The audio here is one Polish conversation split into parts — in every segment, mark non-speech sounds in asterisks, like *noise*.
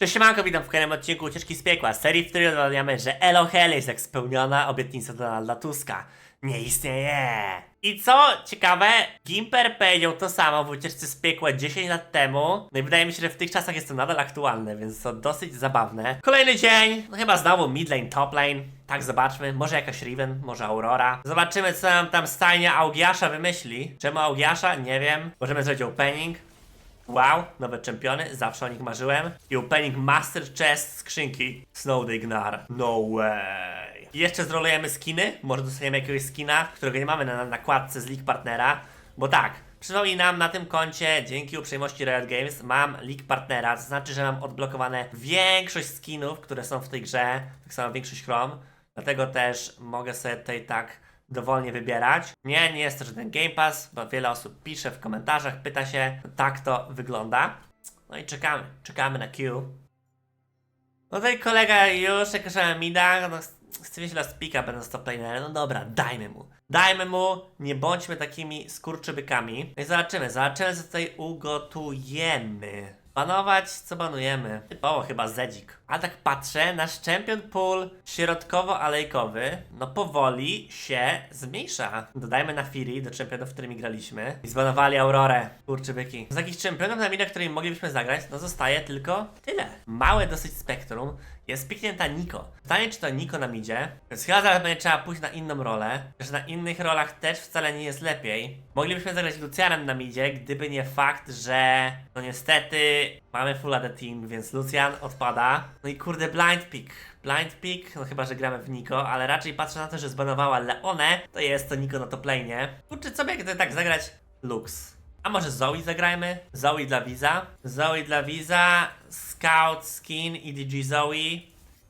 Cześć siemanko, witam w kolejnym odcinku Ucieczki z Piekła, serii, w której omawiamy, że Elo Hell jest jak spełniona obietnica Donalda Tuska. Nie istnieje! I co ciekawe, Gimper powiedział to samo w Ucieczce z Piekła 10 lat temu, no i wydaje mi się, że w tych czasach jest to nadal aktualne, więc to dosyć zabawne. Kolejny dzień, no chyba znowu mid lane, top lane, tak zobaczmy, może jakaś Riven, może Aurora. Zobaczymy co nam tam stajnia Augiasza wymyśli. Czemu Augiasza? Nie wiem. Możemy zrobić opening. Wow, nowe czempiony, zawsze o nich marzyłem. I opening Master Chest skrzynki Snow Ignar. No way. Jeszcze zrolujemy skiny, może dostaniemy jakiegoś skina, którego nie mamy na na nakładce z League Partnera, bo tak, przypominam na tym koncie, dzięki uprzejmości Riot Games, mam League Partnera, to znaczy, że mam odblokowane większość skinów, które są w tej grze, tak samo większość chrom, dlatego też mogę sobie tutaj tak dowolnie wybierać. Nie, nie jest to żaden Game Pass, bo wiele osób pisze w komentarzach, pyta się, tak to wygląda. No i czekamy, czekamy na Q. No tutaj kolega już, jako że mi da, no chce last picka będąc top lanerem, no dobra, dajmy mu. Dajmy mu, nie bądźmy takimi skurczybykami. No i zobaczymy, zobaczymy co tutaj ugotujemy. Banować, co banujemy? Typowo chyba Zedzik. A tak patrzę, nasz champion pool środkowo-alejkowy, no powoli się zmniejsza. Dodajmy na Fury do championów, którymi graliśmy. I zbanowali Aurorę. Kurczy byki. Z takich championów na mida, którymi moglibyśmy zagrać, no zostaje tylko tyle. Małe dosyć spektrum. Jest piknięta Niko. Pytanie, czy to Niko na midzie? Więc chyba zaraz będzie trzeba pójść na inną rolę. Że na innych rolach też wcale nie jest lepiej. Moglibyśmy zagrać Lucianem na midzie, gdyby nie fakt, że no niestety mamy full AD team, więc Lucian odpada. No i kurde blind pick. Blind pick, no chyba, że gramy w Niko, ale raczej patrzę na to, że zbanowała Leone, to jest to Niko na top lane. Kurczę, co by jak tak zagrać? Lux. A może Zoe zagrajmy? Zoe dla Wiza. Zoe dla Wiza, Scout, Skin, EDG Zoe.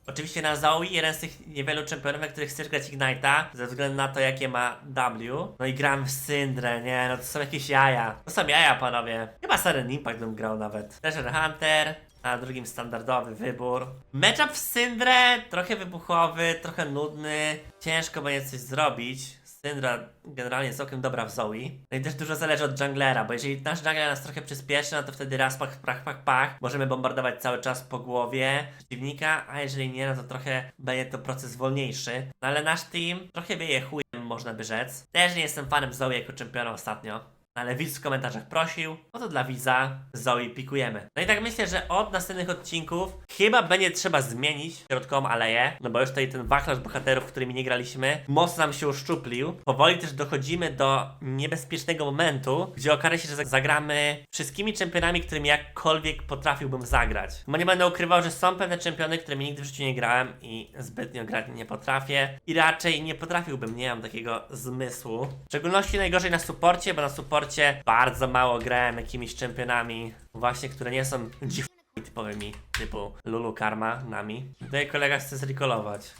Oczywiście na Zoe, jeden z tych niewielu czempionów, na których chcesz grać Ignite'a, ze względu na to, jakie ma W. No i gram w Syndrę, nie? No to są jakieś jaja. To są jaja, panowie. Chyba Sudden Impact bym grał nawet. Treasure Hunter, a drugim standardowy wybór. Matchup w Syndrę, trochę wybuchowy, trochę nudny. Ciężko będzie coś zrobić. Syndra generalnie jest całkiem dobra w Zoe. No i też dużo zależy od junglera, bo jeżeli nasz jungler nas trochę przyspieszy, no to wtedy raz pach, pach, pach, pach. Możemy bombardować cały czas po głowie przeciwnika, a jeżeli nie, no to trochę będzie to proces wolniejszy. No ale nasz team trochę wieje chujem, można by rzec. Też nie jestem fanem Zoe jako czempiona ostatnio. Ale widz w komentarzach prosił, no to dla widza Zoe pikujemy. No i tak myślę, że od następnych odcinków chyba będzie trzeba zmienić środkową aleję, no bo już tutaj ten wachlarz bohaterów, którymi nie graliśmy, mocno nam się uszczuplił. Powoli też dochodzimy do niebezpiecznego momentu, gdzie okaże się, że zagramy wszystkimi czempionami, którymi jakkolwiek potrafiłbym zagrać. Bo nie będę ukrywał, że są pewne czempiony, którymi nigdy w życiu nie grałem i zbytnio grać nie potrafię. I raczej nie potrafiłbym, nie mam takiego zmysłu. W szczególności najgorzej na suporcie, bo na suporcie bardzo mało grałem jakimiś czempionami, właśnie które nie są dziw typowymi, typu Lulu Karma, nami. Tutaj kolega chce zrecallować.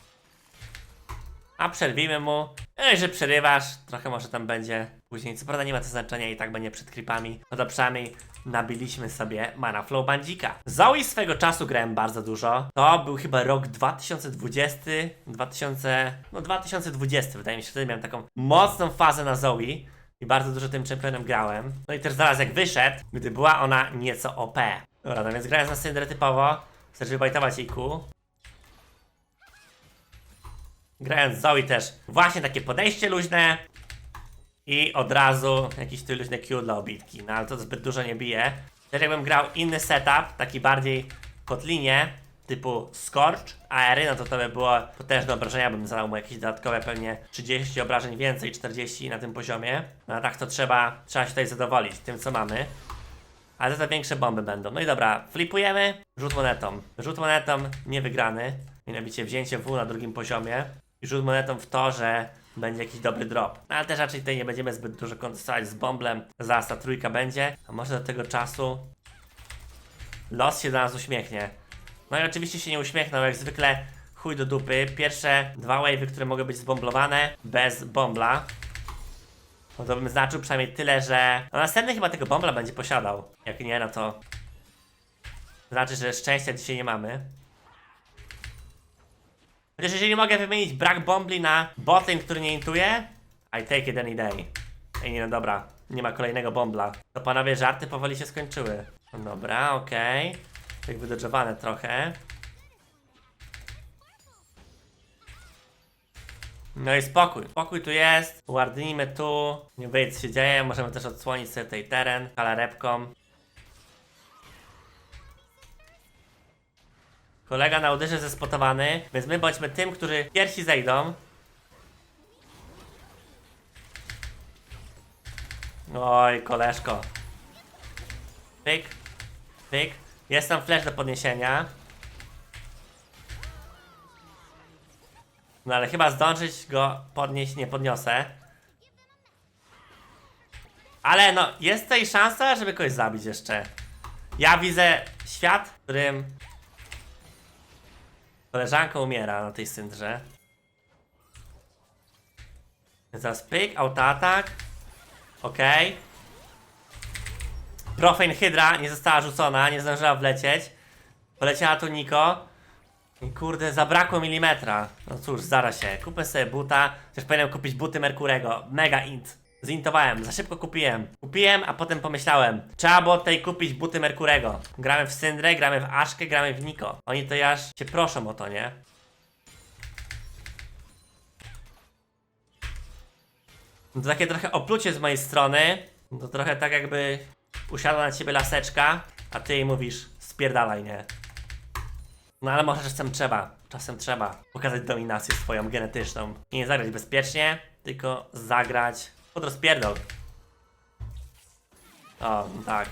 A przerwijmy mu. Ej, że przerywasz, trochę może tam będzie później. Co prawda nie ma to znaczenia i tak będzie przed creepami. No to przynajmniej nabiliśmy sobie mana flow bandzika. Zoe swego czasu grałem bardzo dużo. To był chyba rok 2020, 2000, no 2020 wydaje mi się, wtedy miałem taką mocną fazę na Zoe. I bardzo dużo tym czempionem grałem. No i też zaraz jak wyszedł, gdy była ona nieco OP. Dobra, no więc grając na Syndrę typowo, chcesz wybajtować jej Q. Grając Zoe też właśnie takie podejście luźne. I od razu jakiś tu luźny Q dla obitki. No ale to zbyt dużo nie bije. Też jakbym grał inny setup, taki bardziej pod linię, typu Scorch, AR, no to to by było potężne obrażenia, bym zadał mu jakieś dodatkowe pewnie 30 obrażeń więcej, 40 na tym poziomie. No a tak to trzeba, trzeba się tutaj zadowolić tym co mamy. Ale to większe bomby będą. No i dobra, flipujemy, rzut monetą. Rzut monetą niewygrany, mianowicie wzięcie W na drugim poziomie. I rzut monetą w to, że będzie jakiś dobry drop. No ale też raczej tutaj nie będziemy zbyt dużo kontestować z bomblem. Zaraz ta trójka będzie, a może do tego czasu los się do nas uśmiechnie. No i oczywiście się nie uśmiechnął, jak zwykle chuj do dupy. Pierwsze dwa wave'y, które mogą być zbomblowane bez bombla. No to bym znaczył przynajmniej tyle, że... No następny chyba tego bombla będzie posiadał. Jak nie, no to... Znaczy, że szczęścia dzisiaj nie mamy. Chociaż jeżeli mogę wymienić brak bombli na botlane, który nie intuje, I take it any day. Ej, nie no dobra, nie ma kolejnego bombla. To panowie, żarty powoli się skończyły. Dobra, okej. Tak wydodżowane trochę. No i spokój. Spokój tu jest. Wardnijmy tu. Nie wyjdzie co się dzieje. Możemy też odsłonić sobie tutaj teren kalarepką. Kolega na uderze zespotowany, więc my bądźmy tym, którzy pierwsi zejdą. Oj, koleżko. Pyk, pyk. Jest tam flash do podniesienia. No ale chyba zdążyć go podnieść nie podniosę. Ale no, jest tutaj szansa, żeby kogoś zabić jeszcze. Ja widzę świat, w którym koleżanka umiera na tej syndrze. Zaraz pyk, autoatak. Okej. Profane Hydra nie została rzucona, nie zdążyła wlecieć. Poleciała tu Niko. I kurde, zabrakło milimetra. No cóż, zaraz się. Kupę sobie buta. Też powinienem kupić buty Merkurego. Mega int. Zintowałem, za szybko kupiłem. Kupiłem, a potem pomyślałem, trzeba było tutaj kupić buty Merkurego. Gramy w Syndrę, gramy w Aszkę, gramy w Niko. Oni to aż cię proszą o to, nie? No to takie trochę oplucie z mojej strony. To trochę tak jakby usiadła na ciebie laseczka, a ty jej mówisz spierdalaj, nie? No ale może czasem trzeba, czasem trzeba pokazać dominację swoją genetyczną. I nie zagrać bezpiecznie, tylko zagrać pod rozpierdol. O, tak.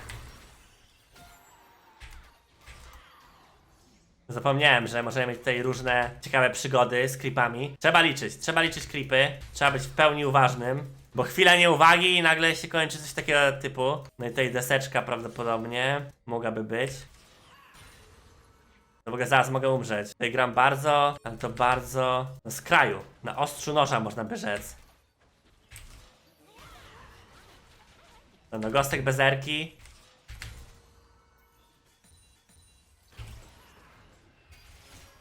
Zapomniałem, że możemy mieć tutaj różne ciekawe przygody z creepami. Trzeba liczyć, trzeba liczyć creepy, trzeba być w pełni uważnym, bo chwila nieuwagi i nagle się kończy coś takiego typu. No i tutaj deseczka prawdopodobnie mogłaby być. No mogę zaraz mogę umrzeć. Tutaj gram bardzo, ale to bardzo no, z kraju. Na ostrzu noża można by rzec. No, no gostek bez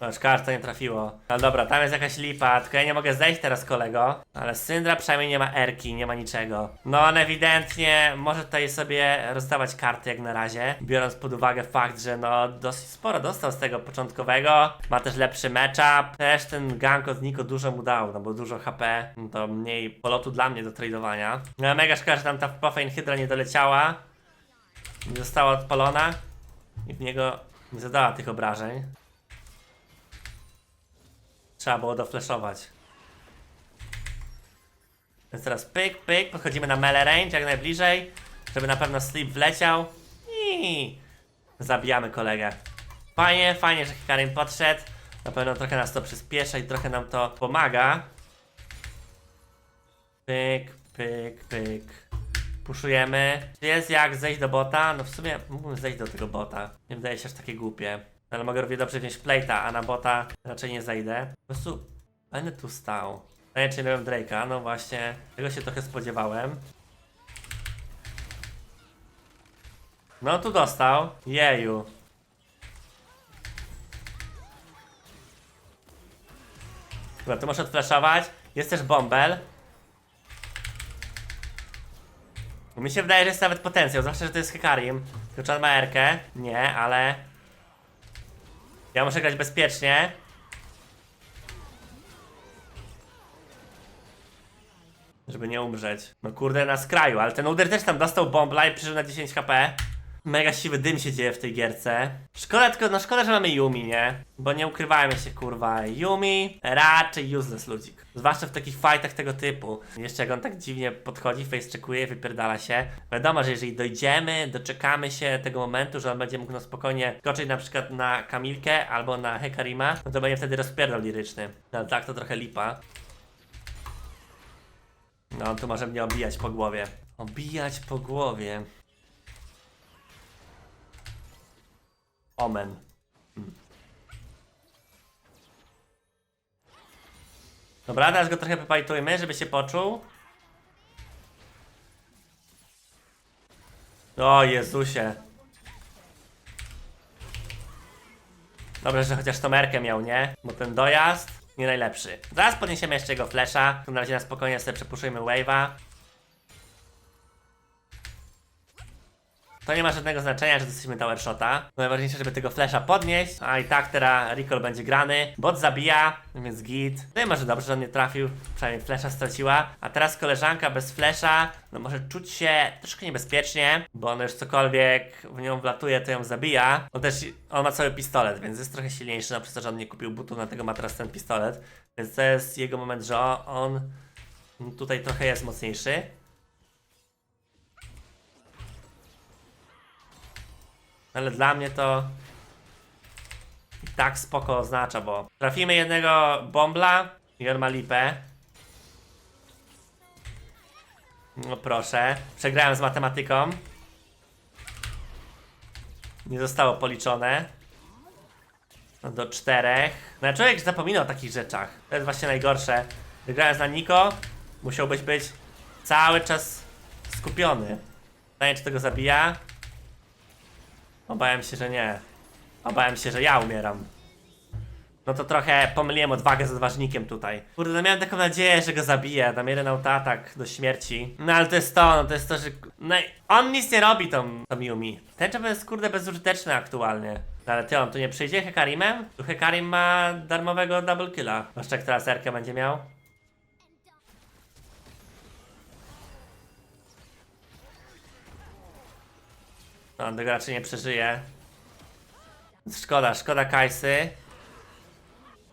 że to nie trafiło. No dobra, tam jest jakaś lipa, tylko ja nie mogę zejść teraz kolego. Ale Syndra przynajmniej nie ma erki, nie ma niczego. No on ewidentnie może tutaj sobie rozdawać karty jak na razie. Biorąc pod uwagę fakt, że no dosyć sporo dostał z tego początkowego. Ma też lepszy matchup. Też ten gank od Niko dużo mu dał, no bo dużo HP. No to mniej polotu dla mnie do tradowania. No mega szkoda, że tam ta Profane Hydra nie doleciała. Nie została odpalona. I w niego nie zadała tych obrażeń. Trzeba było doflashować. Więc teraz pyk, pyk, podchodzimy na melee range jak najbliżej, żeby na pewno sleep wleciał i zabijamy kolegę. Fajnie, fajnie, że Hikarim podszedł. Na pewno trochę nas to przyspiesza i trochę nam to pomaga. Pyk, pyk, pyk. Puszujemy. Czy jest jak zejść do bota? No w sumie mógłbym zejść do tego bota. Nie wydaje się aż takie głupie. Ale mogę równie dobrze wziąć plate'a, a na bota raczej nie zejdę. Po prostu będę tu stał. Ja czy miałem Drake'a, no właśnie, tego się trochę spodziewałem. No tu dostał. Jeju. Dobra, to muszę odflaszować. Jest też bąbel. Bo Mi się wydaje, że jest nawet potencjał, zwłaszcza, że to jest Hekarim. Tylko Chan ma Erkę. Nie, ale... Ja muszę grać bezpiecznie. Żeby nie umrzeć. No kurde, na skraju, ale ten Uder też tam dostał bombla i przyszedł na 10 HP. Mega siwy dym się dzieje w tej gierce. Szkoda tylko, no szkoda, że mamy Yumi, nie? Bo nie ukrywajmy się, kurwa. Yumi raczej useless ludzik. Zwłaszcza w takich fightach tego typu. Jeszcze jak on tak dziwnie podchodzi, face checkuje, wypierdala się. Wiadomo, że jeżeli dojdziemy, doczekamy się tego momentu, że on będzie mógł no spokojnie skoczyć na przykład na Kamilkę albo na Hekarima, no to będzie wtedy rozpierdol liryczny. No tak to trochę lipa. No on tu może mnie obijać po głowie. Obijać po głowie. Omen. Dobra, teraz go trochę popajtujmy, żeby się poczuł. O Jezusie. Dobrze, że chociaż tą merkę miał, nie? Bo ten dojazd nie najlepszy. Zaraz podniesiemy jeszcze jego flesza. Na razie na spokojnie sobie przepuszujmy wave'a. To nie ma żadnego znaczenia, że jesteśmy tower shota. Najważniejsze, żeby tego flasha podnieść. A i tak teraz recall będzie grany. Bot zabija, więc git. No i może dobrze, że on nie trafił. Przynajmniej flasha straciła. A teraz koleżanka bez flasha, no może czuć się troszkę niebezpiecznie, bo on już cokolwiek w nią wlatuje, to ją zabija. On też, on ma cały pistolet, więc jest trochę silniejszy, no przez to, że on nie kupił butów, dlatego ma teraz ten pistolet. Więc to jest jego moment, że on tutaj trochę jest mocniejszy. Ale dla mnie to i tak spoko oznacza, bo trafimy jednego bombla i on ma lipę. No proszę. Przegrałem z matematyką. Nie zostało policzone. No do czterech. No człowiek zapomina o takich rzeczach. To jest właśnie najgorsze. Wygrając na Niko, musiałbyś być cały czas skupiony. Pytanie, czy tego zabija? Obawiam się, że nie. Obawiam się, że ja umieram. No to trochę pomyliłem odwagę z odważnikiem tutaj. Kurde, miałem taką nadzieję, że go zabiję. Dam jeden autoatak do śmierci. No ale to jest to, no to jest to, że... No on nic nie robi tą, tą Yumi. Ten czep jest kurde bezużyteczny aktualnie. No ale ty, on tu nie przyjdzie Hekarimem? Tu Hekarim ma darmowego double killa. Zwłaszcza jak teraz Erkę będzie miał. No, tego raczej nie przeżyje. Szkoda, szkoda Kajsy.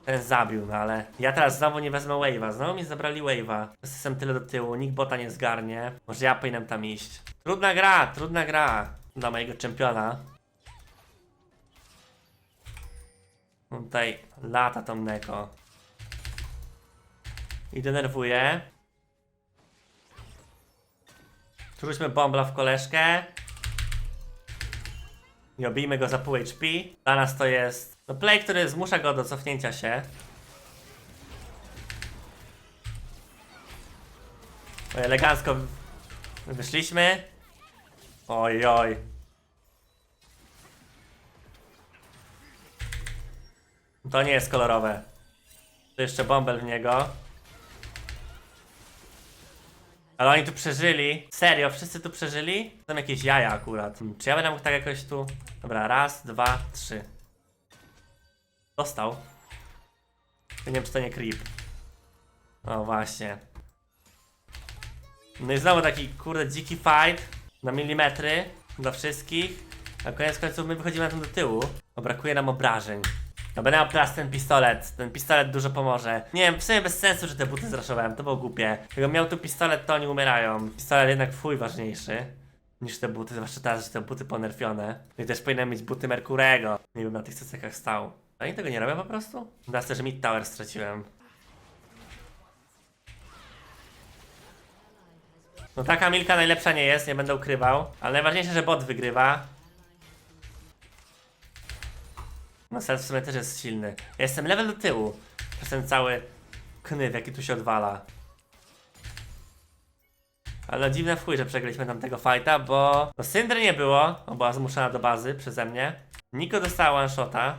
Ten zabił, no ale ja teraz znowu nie wezmę wave'a. Znowu mi zabrali wave'a. Jestem tyle do tyłu, nikt bota nie zgarnie. Może ja powinienem tam iść. Trudna gra, trudna gra dla mojego czempiona. On Tutaj lata tą Neko. I denerwuje. Trućmy bombla w koleżkę. I obijmy go za pół HP. Dla nas to jest no play, który zmusza go do cofnięcia się. Elegancko wyszliśmy. Oj, oj. To nie jest kolorowe. Tu jeszcze bąbel w niego. Ale oni tu przeżyli. Serio, wszyscy tu przeżyli? Tam jakieś jaja akurat. Hmm, Czy ja będę mógł tak jakoś tu... Dobra, raz, dwa, trzy. Dostał. Nie wiem, czy to nie creep. O, właśnie. No i znowu taki, kurde, dziki fight. Na milimetry. Dla wszystkich. A koniec końców my wychodzimy na tym do tyłu. Bo brakuje nam obrażeń. No będę miał teraz ten pistolet. Ten pistolet dużo pomoże. Nie wiem, w sumie bez sensu, że te buty zraszowałem. To było głupie. Jakbym miał tu pistolet, to oni umierają. Pistolet jednak fuj ważniejszy. Niż te buty, zwłaszcza teraz, że te buty ponerfione. No I też powinienem mieć buty Merkurego. Nie bym na tych cecekach stał. Oni tego nie robią po prostu? Teraz też Mid Tower straciłem. No taka Milka najlepsza nie jest, nie będę ukrywał. Ale najważniejsze, że bot wygrywa. No Self w sumie też jest silny. Ja jestem level do tyłu. Przez ten cały knyw, jaki tu się odwala. Ale dziwne w chuj, że przegraliśmy tamtego fighta, bo... No Syndry nie było, bo była zmuszona do bazy przeze mnie. Niko dostała one shota.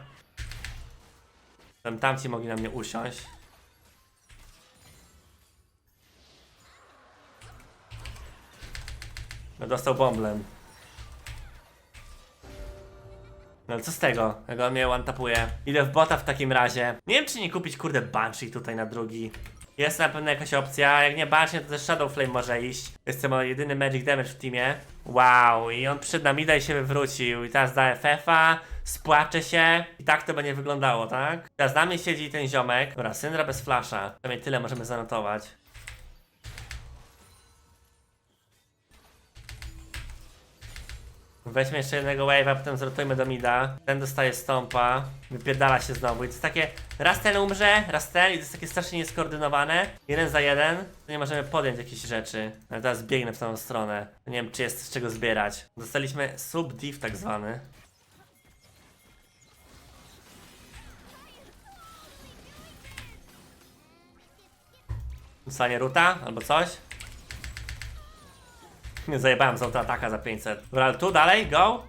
Tam tamci mogli na mnie usiąść. No dostał bomblem. No ale co z tego? Jak on mnie one-tapuje. Idę w bota w takim razie. Nie wiem czy nie kupić kurde Banshee tutaj na drugi. Jest na pewno jakaś opcja, jak nie Banshee to też Shadow Flame może iść. Jestem jedyny Magic Damage w teamie. Wow, i on przyszedł na mida i się wywrócił. I teraz da FF-a, spłacze się. I tak to będzie wyglądało, tak? Teraz na mnie siedzi ten ziomek. Dobra, Syndra bez flasha. Przynajmniej tyle możemy zanotować. Weźmy jeszcze jednego wave'a, potem zrotujmy do mida. Ten dostaje stąpa, wypierdala się znowu. I to jest takie, raz ten umrze, raz ten, i to jest takie strasznie nieskoordynowane. Jeden za jeden, to nie możemy podjąć jakichś rzeczy. Ale teraz biegnę w tą stronę. Nie wiem, czy jest z czego zbierać. Dostaliśmy sub-div tak zwany. Dostanie ruta albo coś. Nie *laughs* zajebałem z autoataka za 500. Dobra, ale tu dalej, go.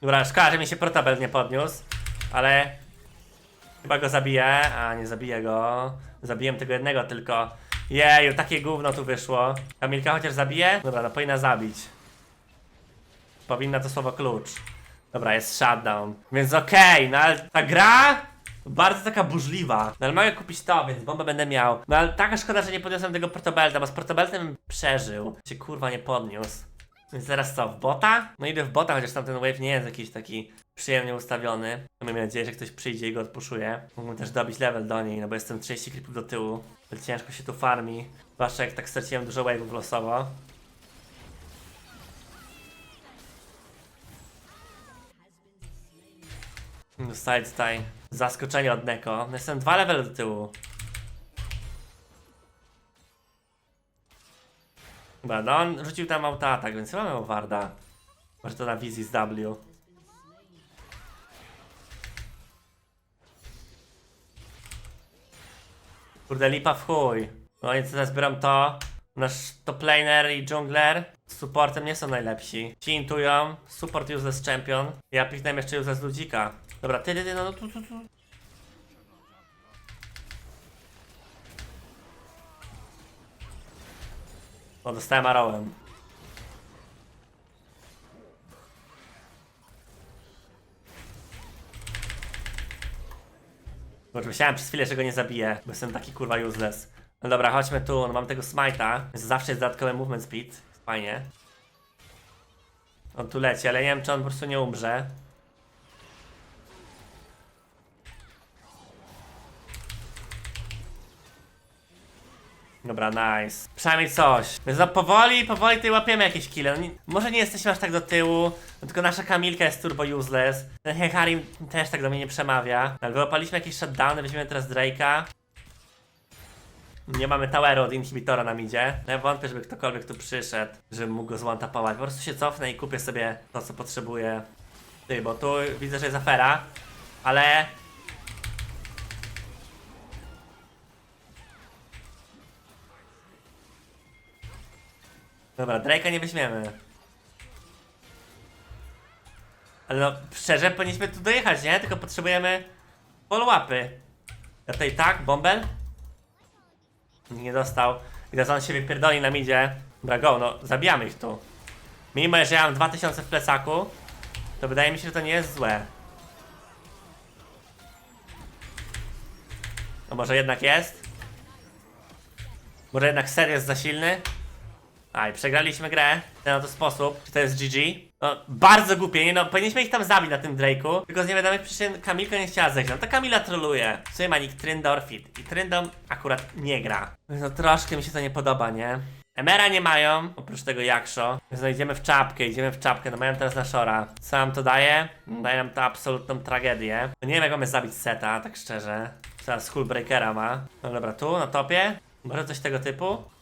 Dobra, szkoda, że mi się protabel nie podniósł. ale chyba go zabiję, a nie zabiję go. Zabiłem tego jednego tylko. Jeju, takie gówno tu wyszło. Kamilka chociaż zabije? Dobra, no powinna zabić. Powinna to słowo klucz. Dobra, jest shutdown. Więc okej, no ale ta gra bardzo taka burzliwa. No ale mogę kupić to, więc bombę będę miał. No ale taka szkoda, że nie podniosłem tego portobelta, bo z portobeltem przeżył. Się kurwa nie podniósł. Więc teraz co, w bota? No idę w bota, chociaż tamten wave nie jest jakiś taki przyjemnie ustawiony. Mam nadzieję, że ktoś przyjdzie i go odpuszuje. Mógłbym też dobić level do niej, no bo jestem 30 creepów do tyłu. Ale ciężko się tu farmi. Zwłaszcza jak tak straciłem dużo wave'ów losowo. Dostaję tutaj zaskoczenie od Neko. Jestem dwa levely do tyłu. Dobra, no on rzucił tam autoatak, więc chyba miał Warda. Może to na wizji z W. Kurde, lipa w chuj. No i teraz biorą to. Nasz top laner i jungler z supportem nie są najlepsi. Ci intują, support useless champion. Ja piknę jeszcze useless ludzika. Dobra, ty, ty, ty, no, no tu, tu, tu. O, dostałem arrowem. Bo myślałem przez chwilę, że go nie zabiję, bo jestem taki kurwa useless. No dobra, chodźmy tu, no mam tego smite'a, więc zawsze jest dodatkowy movement speed. Fajnie. On tu leci, ale nie wiem, czy on po prostu nie umrze. Dobra, nice. Przynajmniej coś. No powoli, powoli tutaj łapiemy jakieś kile. No, może nie jesteśmy aż tak do tyłu, no tylko nasza Kamilka jest turbo useless. Ten Hecarim też tak do mnie nie przemawia. Ale wyłapaliśmy jakieś shutdowny, weźmiemy teraz Drake'a. Nie mamy toweru od inhibitora na midzie. No ja wątpię, żeby ktokolwiek tu przyszedł, żeby mógł go złantapować. Po prostu się cofnę i kupię sobie to, co potrzebuję. Ty, bo tu widzę, że jest afera. Ale Dobra, Drake'a nie weźmiemy. Ale no, szczerze, powinniśmy tu dojechać, nie? Tylko potrzebujemy follow-upy. Ja tutaj tak? Nikt Nie dostał. I teraz on się wypierdoli na midzie. Dobra, go, no, zabijamy ich tu. Mimo, że ja mam 2000 w plecaku, to wydaje mi się, że to nie jest złe. No może jednak jest? Może jednak ser jest za silny? Aj, przegraliśmy grę w ten oto sposób. Czy to jest GG? No, bardzo głupie, nie no, powinniśmy ich tam zabić na tym Drake'u. Tylko z niewiadomych przyczyn Kamilka nie chciała zejść. No to Kamila troluje. W sumie ma nick Tryndorfit. I Tryndom akurat nie gra. No troszkę mi się to nie podoba, nie? Emera nie mają, oprócz tego Jakszo. Więc no idziemy w czapkę, idziemy w czapkę, no mają teraz na Shora. Co nam to daje? Daje nam to absolutną tragedię. No nie wiem jak mamy zabić seta, tak szczerze. Teraz Skullbreakera ma. No dobra, tu na topie. Może coś tego typu?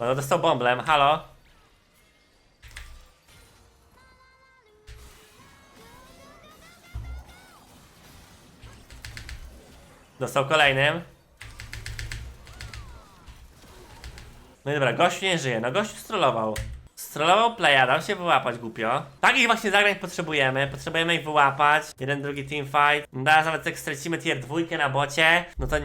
No dostał bomblem, halo? Dostał kolejnym. No i dobra, gościu nie żyje. No gościu strollował. Strollował playa, dał się wyłapać głupio. Takich właśnie zagrań potrzebujemy. Potrzebujemy ich wyłapać. Jeden, drugi teamfight. No Teraz nawet jak stracimy tier dwójkę na bocie, no to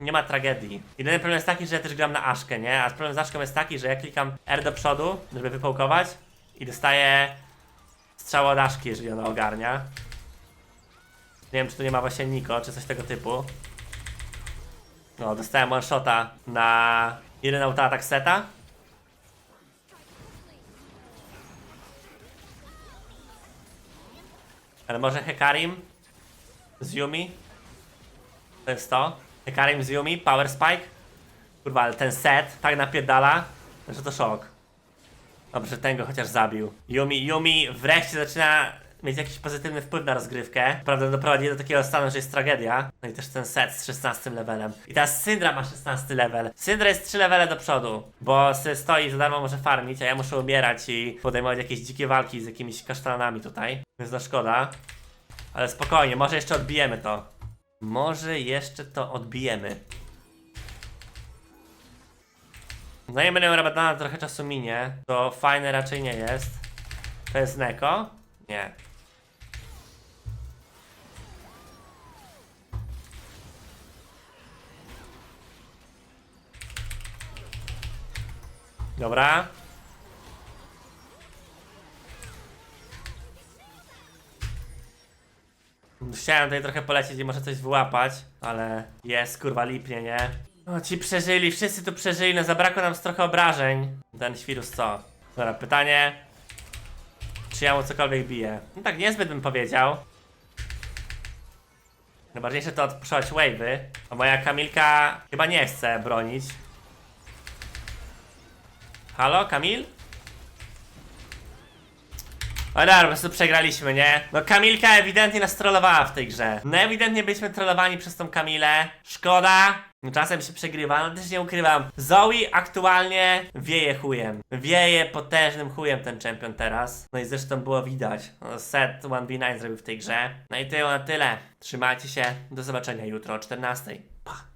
nie ma tragedii. Jedyny problem jest taki, że ja też gram na Aszkę, nie? A problem z Aszką jest taki, że ja klikam R do przodu, żeby wypałkować i dostaję strzał od Aszki, jeżeli ona ogarnia. Nie wiem, czy tu nie ma właśnie Niko, czy coś tego typu. No, dostałem one shota na jeden autoatak seta. Ale może Hekarim z Yumi? To jest to. Hekarim z Yumi, Power Spike. Kurwa, ale ten set tak napierdala, że to szok. Dobrze, ten go chociaż zabił. Yumi, Yumi wreszcie zaczyna mieć jakiś pozytywny wpływ na rozgrywkę. Prawda, doprowadzi do takiego stanu, że jest tragedia. No i też ten set z 16 levelem. I teraz Syndra ma 16 level. Syndra jest 3 levele do przodu, bo se stoi za darmo może farmić, a ja muszę umierać i podejmować jakieś dzikie walki z jakimiś kasztanami tutaj. Więc no szkoda. Ale spokojnie, może jeszcze odbijemy to. Może jeszcze to odbijemy. No i będę rabatana, trochę czasu minie. To fajne raczej nie jest. To jest Neko? Nie. Dobra. Chciałem tutaj trochę polecieć i może coś wyłapać, ale jest kurwa lipnie, nie? O, ci przeżyli, wszyscy tu przeżyli, no zabrakło nam trochę obrażeń. Ten świrus co? Dobra, pytanie. Czy ja mu cokolwiek bije? No tak niezbyt bym powiedział. Najważniejsze to odpuszczać wave'y, a moja Kamilka chyba nie chce bronić. Halo, Kamil? O dobra, po prostu przegraliśmy, nie? No Kamilka ewidentnie nas trollowała w tej grze. No ewidentnie byliśmy trollowani przez tą Kamilę. Szkoda. No Czasem się przegrywa, no też nie ukrywam. Zoe aktualnie wieje chujem. Wieje potężnym chujem ten czempion teraz. No i zresztą było widać. No, set 1v9 zrobił w tej grze. No i to na tyle. Trzymajcie się. Do zobaczenia jutro o 14. Pa.